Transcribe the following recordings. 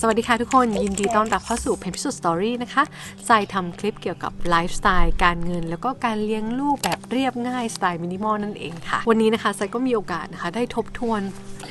สวัสดีค่ะทุกคนยินดีต้อนรับเข้าสู่เพนพิสุดสตอรี่นะคะจายทำคลิปเกี่ยวกับไลฟ์สไตล์การเงิน แล้วก็การเลี้ยงลูกแบบเรียบง่ายสไตล์มินิมอลนั่นเองค่ะ วันนี้นะคะไซก็มีโอกาสนะคะ ได้ทบทวน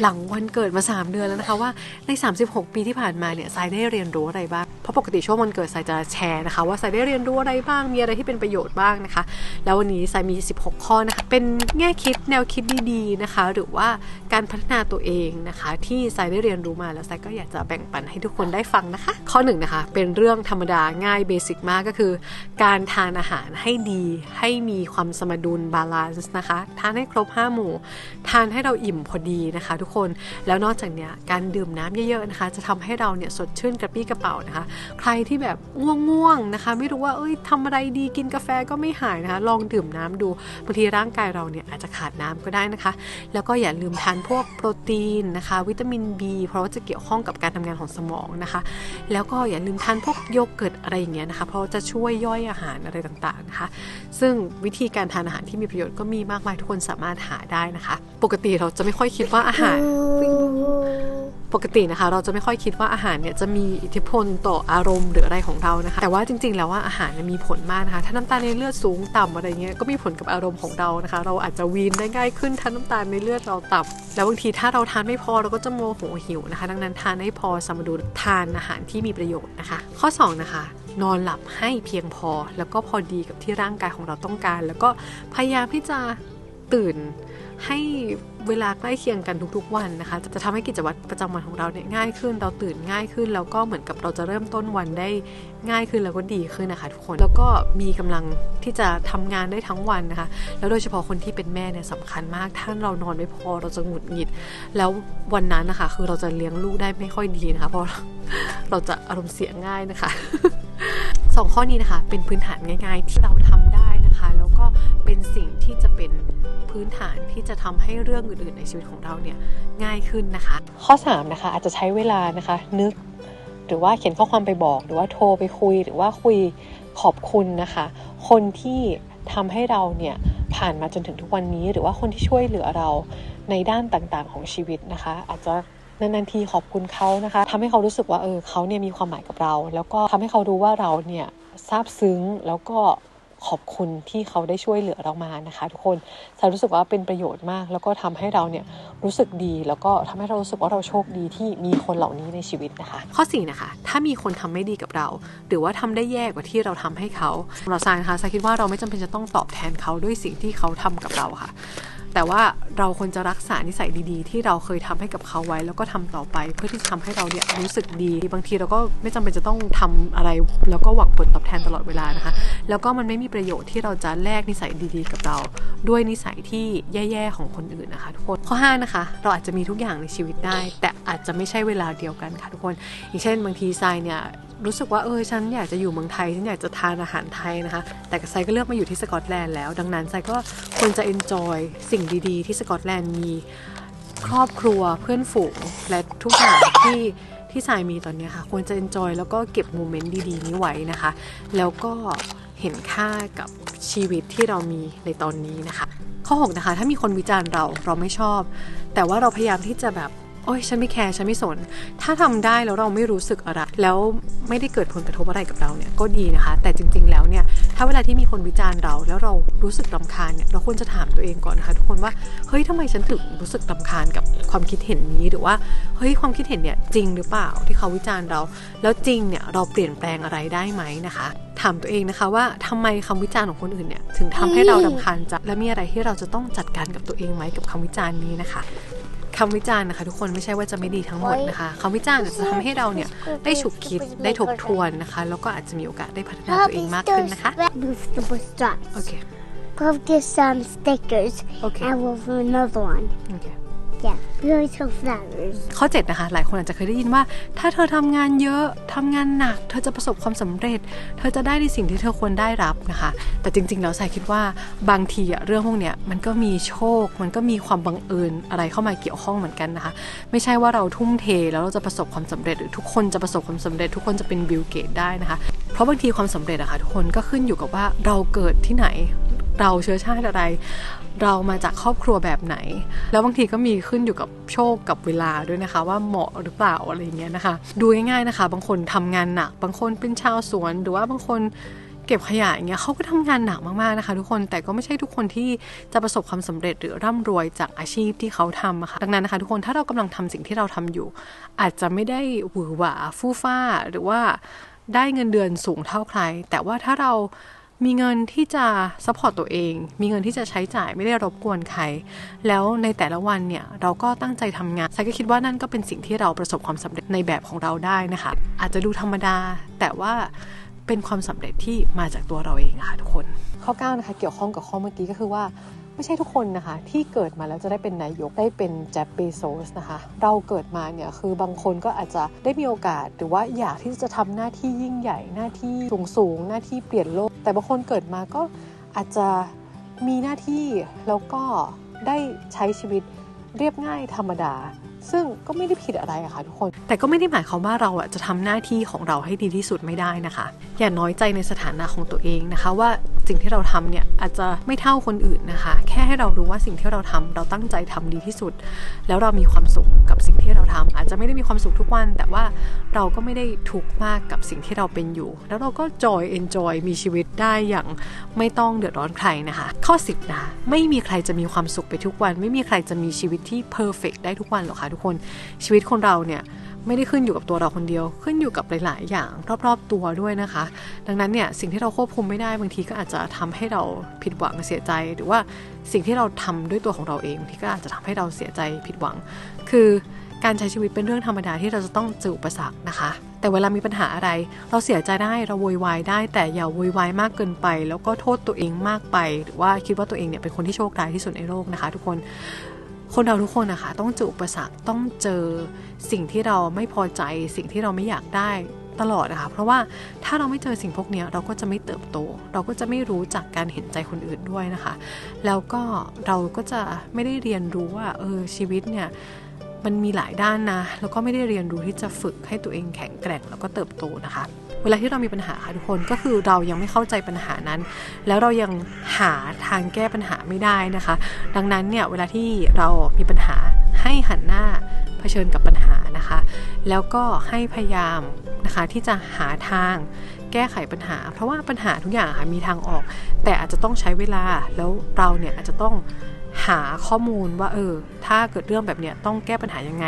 หลังวันเกิดมา 3 เดือนแล้วนะคะว่าใน 36 ปีที่ผ่านมาเนี่ยไซได้เรียนรู้อะไรบ้าง เพราะปกติช่วงวันเกิดไซจะแชร์นะคะ ว่าไซได้เรียนรู้อะไรบ้างมีอะไรที่เป็นประโยชน์บ้างนะคะ แล้ววันนี้ไซมี 16 ข้อนะคะเป็นแง่คิดแนวคิดดีๆนะคะ หรือว่าการพัฒนาตัวเองนะคะ ที่ไซได้เรียนรู้มาแล้วไซก็อยากจะแบ่งปันให้ทุกคนได้ฟังนะคะ ข้อหนึ่งนะคะเป็นเรื่องธรรมดาง่ายเบสิกมากก็คือ การทานอาหารให้ดี ให้มีความสมดุลบาลานซ์นะคะทานให้ครบ5หมู่ทานให้เราอิ่มพอดีนะคะทุกคน แล้วนอกจากเนี้ยการดื่มน้ำเยอะๆนะคะ จะทำให้เราเนี่ยสดชื่นกระปี้กระเป๋านะคะ ใครที่แบบง่วงๆนะคะ ไม่รู้ว่าเอ้ยทำอะไรดีกินกาแฟก็ไม่หายนะคะ ลองดื่มน้ำดูบางทีร่างกายเราเนี่ยอาจจะขาดน้ำก็ได้นะคะ แล้วก็อย่าลืมทานพวกโปรตีนนะคะ วิตามิน B เพราะว่าจะเกี่ยวข้องกับการทำงานของสมองนะคะ แล้วก็อย่าลืมทานพวกโยเกิร์ตอะไรอย่างเงี้ยนะคะเพราะว่าจะช่วยย่อยอาหารอะไรต่างๆนะคะ ซึ่งวิธีการทานอาหารที่มีประโยชน์ก็มีมากมายทุกคนสามารถหาได้นะคะ ปกติเราจะไม่ค่อยคิดว่าอาหารปกตินะคะ เราจะไม่ค่อยคิดว่าอาหารเนี่ยจะมีอิทธิพลต่ออารมณ์หรืออะไรของเรานะคะ แต่ว่าจริงๆ แล้วว่าอาหารมีผลมากนะคะ ถ้าน้ำตาลในเลือดสูงต่ำอะไรเงี้ยก็มีผลกับอารมณ์ของเรานะคะ เราอาจจะวีนได้ง่ายขึ้นถ้าน้ำตาลในเลือดเราต่ำแล้วบางทีถ้าเราทานไม่พอเราก็จะโมโหหิวนะคะ ดังนั้นทานให้พอสมดุลทานอาหารที่มีประโยชน์นะคะ ข้อสองนะคะนอนหลับให้เพียงพอ แล้วก็พอดีกับที่ร่างกายของเราต้องการ แล้วก็พยายามที่จะตื่น ให้เวลาใกล้เคียงกันทุกๆวันนะคะ จะทำให้กิจวัตรประจำวันของเราเนี่ยง่ายขึ้น เราตื่นง่ายขึ้น แล้วก็เหมือนกับเราจะเริ่มต้นวันได้ง่ายขึ้นแล้วก็ดีขึ้นนะคะทุกคน แล้วก็มีกำลังที่จะทำงานได้ทั้งวันนะคะ แล้วโดยเฉพาะคนที่เป็นแม่เนี่ยสำคัญมาก ถ้าเรานอนไม่พอเราจะหงุดหงิด แล้ววันนั้นนะคะ คือเราจะเลี้ยงลูกได้ไม่ค่อยดีนะคะ เพราะเราจะอารมณ์เสียง่ายนะคะสองข้อนี้นะคะเป็นพื้นฐานง่าย ๆ ที่เราทำได้นะคะ แล้วก็เป็นสิ่งที่จะเป็น พื้นฐานที่จะทำให้เรื่องอื่นๆในชีวิตของเราเนี่ยง่ายขึ้นนะคะ ข้อ3นะคะอาจจะใช้เวลานะคะนึก หรือว่าเขียนข้อความไปบอก หรือว่าโทรไปคุย หรือว่าคุยขอบคุณนะคะ คนที่ทำให้เราเนี่ยผ่านมาจนถึงทุกวันนี้ หรือว่าคนที่ช่วยเหลือเราในด้านต่างๆ ของชีวิตนะคะ อาจจะนานๆทีขอบคุณเขานะคะทำให้เขารู้สึกว่าเออเขาเนี่ยมีความหมายกับเรา แล้วก็ทำให้เขารู้ว่าเราเนี่ยซาบซึ้งแล้วก็ ขอบคุณที่เขาได้ช่วยเหลือเรามานะคะ ทุกคนฉันรู้สึกว่าเป็นประโยชน์มาก แล้วก็ทำให้เราเนี่ยรู้สึกดี แล้วก็ทำให้เรารู้สึกว่าเราโชคดีที่มีคนเหล่านี้ในชีวิตนะคะ ข้อ4นะคะ ถ้ามีคนทำไม่ดีกับเรา หรือว่าทำได้แย่กว่าที่เราทำให้เขาสำหรับซายนะคะซายคิดว่าเราไม่จำเป็นจะต้องตอบแทนเขาด้วยสิ่งที่เขาทำกับเราค่ะ แต่ว่าเราควรจะรักษานิสัยดีๆ ที่เราเคยทำให้กับเขาไว้ แล้วก็ทำต่อไป เพื่อที่จะทำให้เราเนี่ยรู้สึกดี บางทีเราก็ไม่จำเป็นจะต้องทำอะไร แล้วก็หวังผลตอบแทนตลอดเวลานะคะ แล้วก็มันไม่มีประโยชน์ที่เราจะแลกนิสัยดีๆ กับเรา ด้วยนิสัยที่แย่ๆของคนอื่นนะคะทุกคนข้อ5นะคะเราอาจจะมีทุกอย่างในชีวิตได้ แต่อาจจะไม่ใช่เวลาเดียวกันค่ะทุกคน อย่างเช่น บางทีทรายเนี่ยรู้สึกว่าเออฉันอยากจะอยู่เมืองไทยฉันอยากจะทานอาหารไทยนะคะ แต่ไซก็เลือกมาอยู่ที่สกอตแลนด์แล้ว ดังนั้นไซก็ควรจะ enjoy สิ่งดีๆ ที่สกอตแลนด์มีครอบครัวเพื่อนฝูงและทุกอย่างที่ที่ทรายมีตอนนี้ค่ะ ควรจะ enjoy แล้วก็เก็บโมเมนต์ดีๆ นี้ไว้นะคะ แล้วก็เห็นค่ากับชีวิตที่เรามีในตอนนี้นะคะ ข้อ 6 นะคะ ถ้ามีคนวิจารณ์เราเราไม่ชอบ แต่ว่าเราพยายามที่จะแบบ โอ้ยฉันไม่แคร์ฉันไม่สน ถ้าทำได้แล้วเราไม่รู้สึกอะไร แล้วไม่ได้เกิดผลกระทบอะไรกับเราเนี่ยก็ดีนะคะ แต่จริง ๆ แล้วเนี่ยถ้าเวลาที่มีคนวิจารณ์เรา แล้วเรารู้สึกรำคาญเนี่ยเราควรจะถามตัวเองก่อนนะคะทุกคนว่าเฮ้ยทำไมฉันถึงรู้สึกรำคาญกับความคิดเห็นนี้หรือว่าเฮ้ยความคิดเห็นเนี่ยจริงหรือเปล่าที่เขาวิจารณ์เรา แล้วจริงเนี่ยเราเปลี่ยนแปลงอะไรได้ไหมนะคะถามตัวเองนะคะว่าทำไมคำวิจารณ์ของคนอื่นเนี่ยถึงทำให้เรารำคาญจังและมีอะไรที่เราจะต้องจัดการกับตัวเองไหมกับคำวิจารณ์นี้นะคะ คำวิจารณ์นะคะ ทุกคนไม่ใช่ว่าจะไม่ดีทั้งหมดนะคะคำวิจารณ์จะทำให้เราเนี่ยได้ฉุกคิดได้ทบทวนนะคะ แล้วก็อาจจะมีโอกาสได้พัฒนาตัวเองมากขึ้นนะคะ Vegetable stuff. โอเค Go get some stickers. Okay. And we'll do another one. โอเค Yeah. Beautiful flowers. ข้อ7นะคะหลายคนอาจจะเคยได้ยินว่า ถ้าเธอทำงานเยอะทำงานหนัก เธอจะประสบความสำเร็จ เธอจะได้ในสิ่งที่เธอควรได้รับนะคะ แต่จริงๆแล้วสายคิดว่าบางทีอะเรื่องพวกเนี้ยมันก็มีโชค มันก็มีความบังเอิญอะไรเข้ามาเกี่ยวข้องเหมือนกันนะคะ ไม่ใช่ว่าเราทุ่มเทแล้วเราจะประสบความสำเร็จหรือทุกคนจะประสบความสำเร็จ ทุกคนจะเป็นบิลเกตได้นะคะ เพราะบางทีความสำเร็จอะค่ะทุกคนก็ขึ้นอยู่กับว่าเราเกิดที่ไหนเราเชื้อชาติอะไร เรามาจากครอบครัวแบบไหน แล้วบางทีก็มีขึ้นอยู่กับโชคกับเวลาด้วยนะคะ ว่าเหมาะหรือเปล่าอะไรอย่างเงี้ยนะคะ ดูง่ายๆนะคะ บางคนทำงานหนัก บางคนเป็นชาวสวน หรือว่าบางคนเก็บขยะอย่างเงี้ยเขาก็ทำงานหนักมากๆนะคะ ทุกคนแต่ก็ไม่ใช่ทุกคนที่จะประสบความสำเร็จหรือร่ำรวยจากอาชีพที่เขาทำอะค่ะดังนั้นนะคะ ทุกคนถ้าเรากำลังทำสิ่งที่เราทำอยู่ อาจจะไม่ได้หวือหวาฟู่ฟ้าหรือว่าได้เงินเดือนสูงเท่าใคร แต่ว่าถ้าเรา มีเงินที่จะซัพพอร์ตตัวเอง มีเงินที่จะใช้จ่ายไม่ได้รบกวนใคร แล้วในแต่ละวันเนี่ยเราก็ตั้งใจทำงานไซก็คิดว่านั่นก็เป็นสิ่งที่เราประสบความสำเร็จในแบบของเราได้นะคะ อาจจะดูธรรมดา แต่ว่าเป็นความสำเร็จที่มาจากตัวเราเองค่ะทุกคน ข้อ9นะคะเกี่ยวข้องกับข้อเมื่อกี้ก็คือว่า ไม่ใช่ทุกคนนะคะ ที่เกิดมาแล้วจะได้เป็นนายกได้เป็นแจฟเบโซสนะคะ เราเกิดมาเนี่ยคือบางคนก็อาจจะได้มีโอกาส หรือว่าอยากที่จะทำหน้าที่ยิ่งใหญ่หน้าที่สูงสูงหน้าที่เปลี่ยนโลก แต่บางคนเกิดมาก็อาจจะมีหน้าที่แล้วก็ได้ใช้ชีวิตเรียบง่ายธรรมดาซึ่งก็ไม่ได้ผิดอะไรอะค่ะทุกคน แต่ก็ไม่ได้หมายความว่าเราอะจะทำหน้าที่ของเราให้ดีที่สุดไม่ได้นะคะ อย่าน้อยใจในสถานะของตัวเองนะคะ ว่า สิ่งที่เราทำเนี่ยอาจจะไม่เท่าคนอื่นนะคะ แค่ให้เรารู้ว่าสิ่งที่เราทำเราตั้งใจทำดีที่สุด แล้วเรามีความสุขกับสิ่งที่เราทำอาจจะไม่ได้มีความสุขทุกวัน แต่ว่าเราก็ไม่ได้ทุกข์มากกับสิ่งที่เราเป็นอยู่ แล้วเราก็จอยเอนจอยมีชีวิตได้อย่างไม่ต้องเดือดร้อนใครนะคะ ข้อ 10นะไม่มีใครจะมีความสุขไปทุกวัน ไม่มีใครจะมีชีวิตที่เพอร์เฟกได้ทุกวันหรอกค่ะทุกคนชีวิตคนเราเนี่ย ไม่ได้ขึ้นอยู่กับตัวเราคนเดียว ขึ้นอยู่กับหลาย ๆ อย่างรอบ ๆ ตัวด้วยนะคะ ดังนั้นเนี่ยสิ่งที่เราควบคุมไม่ได้บางทีก็อาจจะทำให้เราผิดหวังเสียใจ หรือว่าสิ่งที่เราทำด้วยตัวของเราเองบางทีก็อาจจะทำให้เราเสียใจผิดหวัง คือการใช้ชีวิตเป็นเรื่องธรรมดาที่เราจะต้องเจออุปสรรคนะคะ แต่เวลามีปัญหาอะไร เราเสียใจได้เราโวยวายได้ แต่อย่าโวยวายมากเกินไป แล้วก็โทษตัวเองมากไป หรือว่าคิดว่าตัวเองเนี่ยเป็นคนที่โชคร้ายที่สุดในโลกนะคะ ทุกคน คนเราทุกคนนะคะต้องเจออุปสรรคต้องเจอสิ่งที่เราไม่พอใจ สิ่งที่เราไม่อยากได้ตลอดนะคะเพราะว่าถ้าเราไม่เจอสิ่งพวกนี้เราก็จะไม่เติบโต เราก็จะไม่รู้จักการเห็นใจคนอื่นด้วยนะคะ แล้วก็เราก็จะไม่ได้เรียนรู้ว่าเออชีวิตเนี่ยมันมีหลายด้านนะแล้วก็ไม่ได้เรียนรู้ที่จะฝึกให้ตัวเองแข็งแกร่งแล้วก็เติบโตนะคะ เวลาที่เรามีปัญหาค่ะทุกคนก็คือเรายังไม่เข้าใจปัญหานั้น แล้วเรายัง หาทางแก้ปัญหาไม่ได้นะคะ ดังนั้นเนี่ยเวลาที่เรามีปัญหาให้หันหน้าเผชิญกับปัญหานะคะ แล้วก็ให้พยายามนะคะที่จะหาทางแก้ไขปัญหา เพราะว่าปัญหาทุกอย่างค่ะมีทางออก แต่อาจจะต้องใช้เวลาแล้วเราเนี่ยอาจจะต้องหาข้อมูลว่าเออถ้าเกิดเรื่องแบบเนี้ยต้องแก้ปัญหายังไง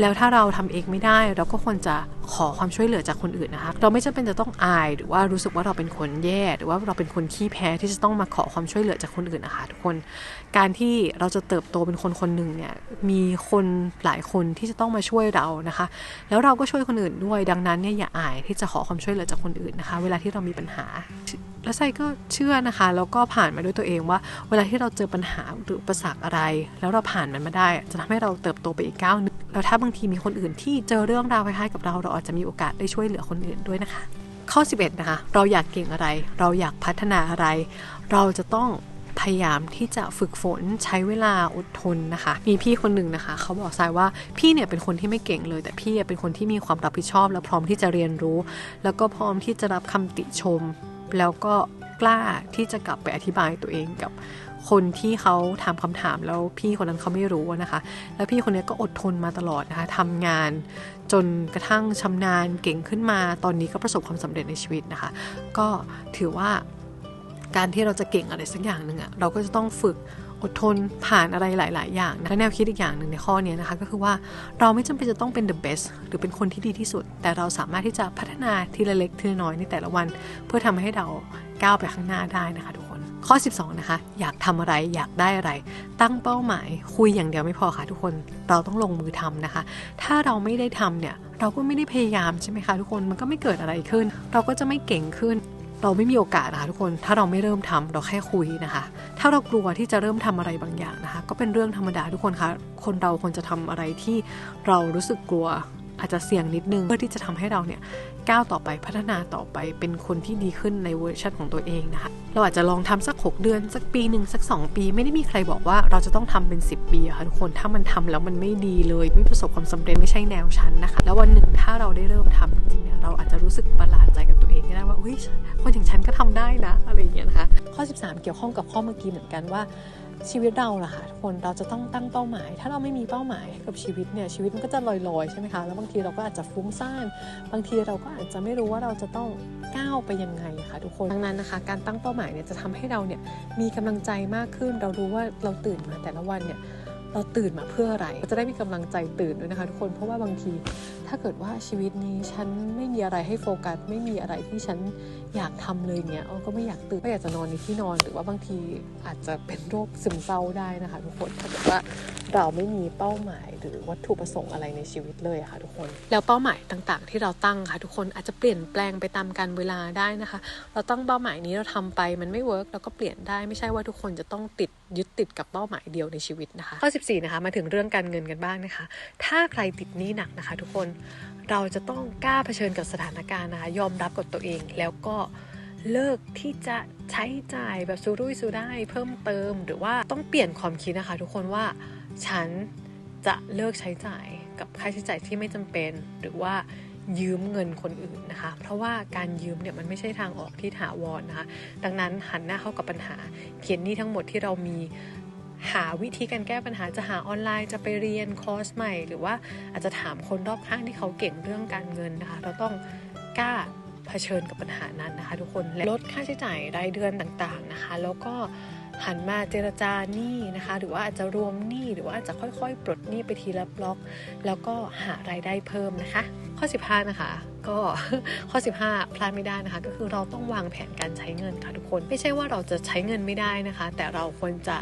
แล้วถ้าเราทำเองไม่ได้ เราก็ควรจะขอความช่วยเหลือจากคนอื่นนะคะ เราไม่จำเป็นจะต้องอาย หรือว่ารู้สึกว่าเราเป็นคนแย่หรือว่าเราเป็นคนขี้แพ้ที่จะต้องมาขอความช่วยเหลือจากคนอื่นนะคะทุกคน การที่เราจะเติบโตเป็นคนคนหนึ่งเนี่ยมีคนหลายคนที่จะต้องมาช่วยเรานะคะ แล้วเราก็ช่วยคนอื่นด้วยดังนั้นเนี่ยอย่าอายที่จะขอความช่วยเหลือจากคนอื่นนะคะ เวลาที่เรามีปัญหาแล้วไซก็เชื่อนะคะแล้วก็ผ่านมาด้วยตัวเองว่า เวลาที่เราเจอปัญหาหรืออุปสรรคอะไร แล้วเราผ่านมันมาได้ จะทำให้เราเติบโตไปอีกก้าวหนึง แล้วถ้าบางทีมีคนอื่นที่เจอเรื่องราวคล้ายๆกับเรา เราอาจจะมีโอกาสได้ช่วยเหลือคนอื่นด้วยนะคะ ข้อ 11 นะคะ เราอยากเก่งอะไร เราอยากพัฒนาอะไร เราจะต้องพยายามที่จะฝึกฝนใช้เวลาอดทนนะคะ มีพี่คนหนึ่งนะคะ เขาบอกทรายว่าพี่เนี่ยเป็นคนที่ไม่เก่งเลย แต่พี่เป็นคนที่มีความรับผิดชอบ และพร้อมที่จะเรียนรู้ แล้วก็พร้อมที่จะรับคำติชม แล้วก็กล้าที่จะกลับไปอธิบายตัวเองกับ คนที่เขาถามคำถามแล้วพี่คนนั้นเขาไม่รู้นะคะ แล้วพี่คนนี้ก็อดทนมาตลอดนะคะทำงานจนกระทั่งชำนาญเก่งขึ้นมา ตอนนี้ก็ประสบความสำเร็จในชีวิตนะคะ ก็ถือว่าการที่เราจะเก่งอะไรสักอย่างหนึ่งอะเราก็จะต้องฝึกอดทนผ่านอะไรหลาย ๆ อย่างนะและแนวคิดอีกอย่างหนึ่งในข้อนี้นะคะ ก็คือว่าเราไม่จำเป็นจะต้องเป็น the best หรือเป็นคนที่ดีที่สุด แต่เราสามารถที่จะพัฒนาทีละเล็กทีละน้อยในแต่ละวัน เพื่อทำให้เราก้าวไปข้างหน้าได้นะคะทุกคน ข้อ 12 นะคะ อยากทำอะไรอยากได้อะไร ตั้งเป้าหมายคุยอย่างเดียวไม่พอค่ะทุกคน เราต้องลงมือทำนะคะ ถ้าเราไม่ได้ทำเนี่ย เราก็ไม่ได้พยายามใช่ไหมคะทุกคนมันก็ไม่เกิดอะไรขึ้น เราก็จะไม่เก่งขึ้น เราไม่มีโอกาสนะคะทุกคน ถ้าเราไม่เริ่มทำเราแค่คุยนะคะ ถ้าเรากลัวที่จะเริ่มทำอะไรบางอย่างนะคะ ก็เป็นเรื่องธรรมดาทุกคนคะคนเราควรจะทำอะไรที่เรารู้สึกกลัว อาจจะเสี่ยงนิดนึง เพื่อที่จะทำให้เราเนี่ยก้าวต่อไปพัฒนาต่อไปเป็นคนที่ดีขึ้นในเวอร์ชันของตัวเองนะคะเราอาจจะลองทำสัก 6 เดือน สักปีหนึ่งสัก 2 ปี ไม่ได้มีใครบอกว่าเราจะต้องทำเป็น 10 ปีค่ะทุกคนถ้ามันทำแล้วมันไม่ดีเลยไม่ประสบความสำเร็จไม่ใช่แนวฉันนะคะแล้ววันหนึ่งถ้าเราได้เริ่มทำจริงๆเนี่ยเราอาจจะรู้สึกประหลาดใจกับตัวเองก็ได้ว่าเฮ้ยคนอย่างฉันก็ทำได้นะอะไรอย่างเงี้ยนะคะข้อ 13 เกี่ยวข้องกับข้อเมื่อกี้เหมือนกันว่า ชีวิตเราล่ะค่ะทุกคนเราจะต้องตั้งเป้าหมาย ถ้าเราไม่มีเป้าหมายกับชีวิตเนี่ยชีวิตมันก็จะลอยๆใช่ไหมคะแล้วบางทีเราก็อาจจะฟุ้งซ่านบางทีเราก็อาจจะไม่รู้ว่าเราจะต้องก้าวไปยังไงค่ะทุกคนดังนั้นนะคะ การตั้งเป้าหมายเนี่ยจะทำให้เราเนี่ยมีกำลังใจมากขึ้น เรารู้ว่าเราตื่นมาแต่ละวันเนี่ยเราตื่นมาเพื่ออะไรจะได้มีกำลังใจตื่นด้วยนะคะ ทุกคนเพราะว่าบางที ถ้าเกิดว่าชีวิตนี้ฉันไม่มีอะไรให้โฟกัส ไม่มีอะไรที่ฉันอยากทำเลยเนี่ยเออก็ไม่อยากตื่นก็อยากจะนอนในที่นอน หรือว่าบางทีอาจจะเป็นโรคซึมเศร้าได้นะคะทุกคนถ้าเกิดว่าเราไม่มีเป้าหมาย หรือวัตถุประสงค์อะไรในชีวิตเลยะค่ะทุกคน แล้วเป้าหมายต่างๆ ที่เราตั้งค่ะทุกคนอาจจะเปลี่ยนแปลงไปตามการเวลาได้นะคะ เราตั้งเป้าหมายนี้เราทำไปมันไม่เวิร์กเราก็เปลี่ยนได้ไม่ใช่ว่าทุกคนจะต้องติดยึดติดกับเป้าหมายเดียวในชีวิตนะคะข้อ 14 นะคะมาถึงเรื่องการเงินกันบ้างนะคะ ถ้าใครติดหนี้หนักนะคะ ทุกคนเราจะต้องกล้าเผชิญกับสถานการณ์นะคะยอมรับกับตัวเอง แล้วก็เลิกที่จะใช้จ่ายแบบซูรุ่ยซูได้เพิ่มเติม หรือว่าต้องเปลี่ยนความคิดนะคะ ทุกคนว่าฉันจะเลิกใช้จ่ายกับค่าใช้จ่ายที่ไม่จำเป็น หรือว่ายืมเงินคนอื่นนะคะ เพราะว่าการยืมเนี่ยมันไม่ใช่ทางออกที่ถาวรนะคะ ดังนั้นหันหน้าเข้ากับปัญหาเขียนหนี้ทั้งหมดที่เรามี หาวิธีการแก้ปัญหาจะหาออนไลน์จะไปเรียนคอร์สใหม่ หรือว่าอาจจะถามคนรอบข้างที่เขาเก่งเรื่องการเงินนะคะ เราต้องกล้าเผชิญกับปัญหานั้นนะคะ ทุกคนลลดค่าใช้จ่ายรายเดือนต่างๆนะคะ แล้วก็หันมาเจรจาหนี้นะคะ หรือว่าอาจจะรวมหนี้หรือว่าอาจจะค่อยๆ ปลดหนี้ไปทีละบล็อก แล้วก็หารายได้เพิ่มนะคะ ข้อ 15 นะคะ ก็ข้อ 15 พลาดไม่ได้นะคะ ก็คือเราต้องวางแผนการใช้เงินค่ะทุกคน ไม่ใช่ว่าเราจะใช้เงินไม่ได้นะคะ แต่เราควรจะ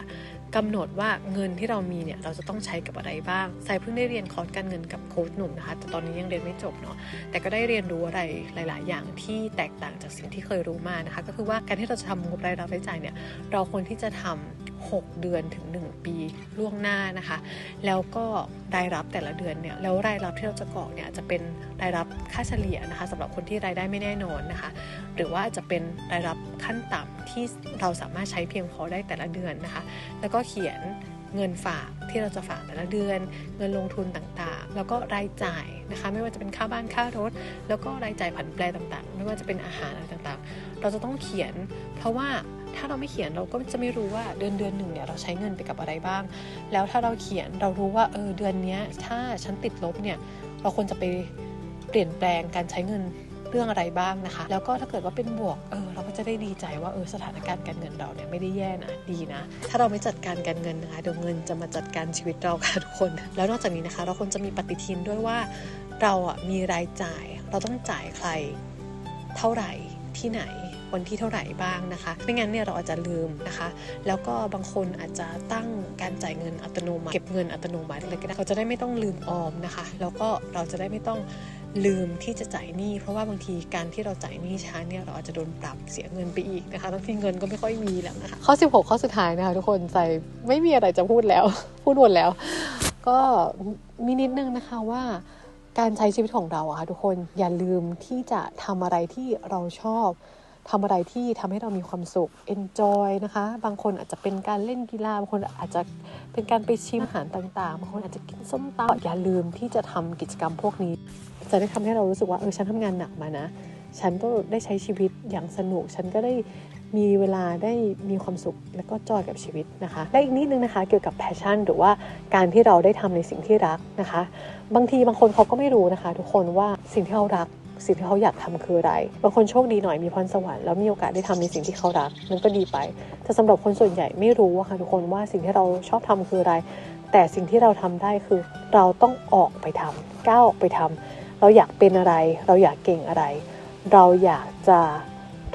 กำหนดว่าเงินที่เรามีเนี่ยเราจะต้องใช้กับอะไรบ้างสายเพิ่งได้เรียนคอร์สการเงินกับโค้ชหนุ่มนะคะ แต่ตอนนี้ยังเรียนไม่จบเนาะ แต่ก็ได้เรียนรู้อะไรหลาย ๆ อย่างที่แตกต่างจากสิ่งที่เคยรู้มานะคะ ก็คือว่าการที่เราจะทำงบรายรับรายจ่ายเนี่ย เราควรที่จะทำ 6 เดือนถึง 1 ปีล่วงหน้านะคะ แล้วก็รายรับแต่ละเดือนเนี่ยแล้วรายรับที่เราจะกรอกเนี่ยจะเป็นรายรับค่าเฉลี่ยนะคะสำหรับคนที่รายได้ไม่แน่นอนนะคะ หรือว่าจะเป็นรายรับขั้นต่ำที่เราสามารถใช้เพียงพอได้แต่ละเดือนนะคะ แล้วก็เขียนเงินฝากที่เราจะฝากแต่ละเดือน เงินลงทุนต่างๆ แล้วก็รายจ่ายนะคะ ไม่ว่าจะเป็นค่าบ้านค่ารถ แล้วก็รายจ่ายผันแปรต่างๆ ไม่ว่าจะเป็นอาหารอะไรต่างๆ เราจะต้องเขียน เพราะว่า ถ้าเราไม่เขียนเราก็จะไม่รู้ว่าเดือนเดือนหนึ่งเนี่ยเราใช้เงินไปกับอะไรบ้าง แล้วถ้าเราเขียนเรารู้ว่าเออเดือนนี้ถ้าฉันติดลบเนี่ยเราควรจะไปเปลี่ยนแปลงการใช้เงินเรื่องอะไรบ้างนะคะ แล้วก็ถ้าเกิดว่าเป็นบวกเออเราก็จะได้ดีใจว่าเออสถานการณ์การเงินเราเนี่ยไม่ได้แย่นะดีนะ ถ้าเราไม่จัดการการเงินนะคะเดี๋ยวเงินจะมาจัดการชีวิตเราค่ะทุกคน แล้วนอกจากนี้นะคะ เราควรจะมีปฏิทินด้วยว่าเราอะมีรายจ่าย เราต้องจ่ายใคร เท่าไหร่ที่ไหน วันที่เท่าไหร่บ้างนะคะ ไม่งั้นเนี่ยเราอาจจะลืมนะคะ แล้วก็บางคนอาจจะตั้งการจ่ายเงินอัตโนมัติเก็บเงินอัตโนมัติอะไรก็ได้เขาจะได้ไม่ต้องลืมออมนะคะ แล้วก็เราจะได้ไม่ต้องลืมที่จะจ่ายหนี้ เพราะว่าบางทีการที่เราจ่ายหนี้ช้าเนี่ยเราอาจจะโดนปรับเสียเงินไปอีกนะคะทั้งที่เงินก็ไม่ค่อยมีแล้วนะคะ ข้อ 16 ข้อสุดท้ายนะคะทุกคนใจไม่มีอะไรจะพูดแล้ว พูดหมดแล้ว ก็มีนิดนึงนะคะว่าการใช้ชีวิตของเราอะค่ะทุกคนอย่าลืมที่จะทำอะไรที่เราชอบ ทำอะไรที่ทำให้เรามีความสุข enjoy นะคะ บางคนอาจจะเป็นการเล่นกีฬาบางคนอาจจะเป็นการไปชิมอาหารต่างๆบางคนอาจจะกินส้มตำอย่าลืมที่จะทำกิจกรรมพวกนี้ จะได้ทำให้เรารู้สึกว่าเออฉันทำงานหนักมานะ ฉันก็ได้ใช้ชีวิตอย่างสนุก ฉันก็ได้มีเวลาได้มีความสุขและก็จอยกับชีวิตนะคะ และอีกนิดนึงนะคะเกี่ยวกับแพชชั่นหรือว่าการที่เราได้ทำในสิ่งที่รักนะคะ บางทีบางคนเขาก็ไม่รู้นะคะ ทุกคนว่าสิ่งที่เขารัก สิ่งที่เขาอยากทำคืออะไรบางคนโชคดีหน่อยมีพรสวรรค์แล้วมีโอกาสได้ทำในสิ่งที่เขารักนั่นก็ดีไป แต่สำหรับคนส่วนใหญ่ไม่รู้ค่ะทุกคนว่าสิ่งที่เราชอบทำคืออะไร แต่สิ่งที่เราทำได้คือ เราต้องออกไปทำก้าวออกไปทำเราอยากเป็นอะไร เราอยากเก่งอะไร เราอยากจะ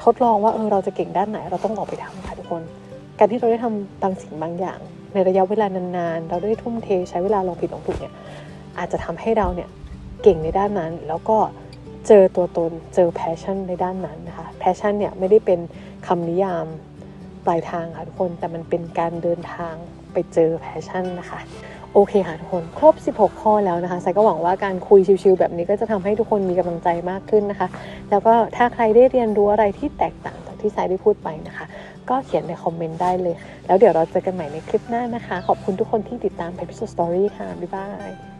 ทดลองว่าเออเราจะเก่งด้านไหน เราต้องออกไปทำค่ะทุกคน การที่เราได้ทำบางสิ่งบางอย่าง ในระยะเวลานานๆ เราได้ทุ่มเทใช้เวลาลองผิดลองถูกเนี่ยอาจจะทำให้เราเนี่ยเก่งในด้านนั้นแล้วก็ เจอตัวตนเจอแพชชั่นในด้านนั้นนะคะแพชชั่นเนี่ยไม่ได้เป็นคำนิยามปลายทางค่ะทุกคนแต่มันเป็นการเดินทางไปเจอแพชชั่นนะคะโอเคค่ะทุกคนครบ 16 ข้อแล้วนะคะไซก็หวังว่าการคุยชิวๆแบบนี้ก็จะทำให้ทุกคนมีกำลังใจมากขึ้นนะคะ แล้วก็ถ้าใครได้เรียนรู้อะไรที่แตกต่างจากที่ไซได้พูดไปนะคะ ก็เขียนในคอมเมนต์ได้เลย แล้วเดี๋ยวเราเจอกันใหม่ในคลิปหน้านะคะ ขอบคุณทุกคนที่ติดตาม Episode Story ค่ะ บ๊ายบาย